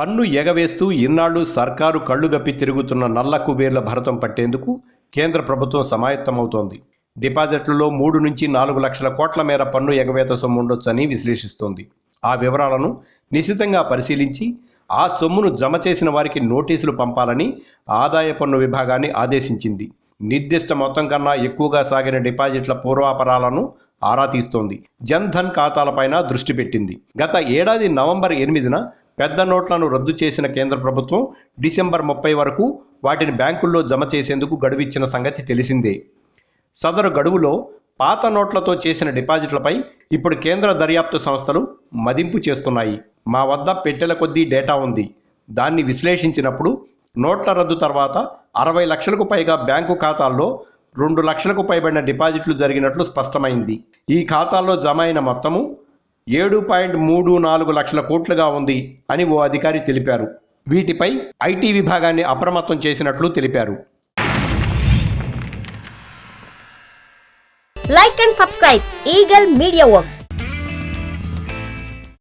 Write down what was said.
పన్ను ఎగవేస్తూ ఇన్నాళ్ళు సర్కారు కళ్ళుగప్పి తిరుగుతున్న నల్ల కుబేర్ల భరతం పట్టేందుకు కేంద్ర ప్రభుత్వం సమాయత్తమవుతోంది. డిపాజిట్లలో మూడు నుంచి నాలుగు లక్షల కోట్ల మేర పన్ను ఎగవేత సొమ్ము ఉండొచ్చని విశ్లేషిస్తోంది. ఆ వివరాలను నిశితంగా పరిశీలించి ఆ సొమ్మును జమ చేసిన వారికి నోటీసులు పంపాలని ఆదాయ పన్ను విభాగాన్ని ఆదేశించింది. నిర్దిష్ట మొత్తం కన్నా ఎక్కువగా సాగిన డిపాజిట్ల పూర్వాపరాలను ఆరా తీస్తోంది. జన్ ధన్ ఖాతాలపైన దృష్టి పెట్టింది. గత ఏడాది నవంబర్ ఎనిమిదిన పెద్ద నోట్లను రద్దు చేసిన కేంద్ర ప్రభుత్వం డిసెంబర్ ముప్పై వరకు వాటిని బ్యాంకుల్లో జమ చేసేందుకు గడువిచ్చిన సంగతి తెలిసిందే. సదరు గడువులో పాత నోట్లతో చేసిన డిపాజిట్లపై ఇప్పుడు కేంద్ర దర్యాప్తు సంస్థలు మదింపు చేస్తున్నాయి. మా వద్ద పెట్టెల కొద్దీ డేటా ఉంది. దాన్ని విశ్లేషించినప్పుడు నోట్ల రద్దు తర్వాత అరవై లక్షలకు పైగా బ్యాంకు ఖాతాల్లో రెండు లక్షలకు పైబడిన డిపాజిట్లు జరిగినట్లు స్పష్టమైంది. ఈ ఖాతాల్లో జమ అయిన మొత్తము ఏడు పాయింట్ మూడు నాలుగు లక్షల కోట్లుగా ఉంది అని ఓ అధికారి తెలిపారు. వీటిపై ఐటీ విభాగాన్ని అప్రమత్తం చేసినట్లు తెలిపారు. Like and subscribe eagle media works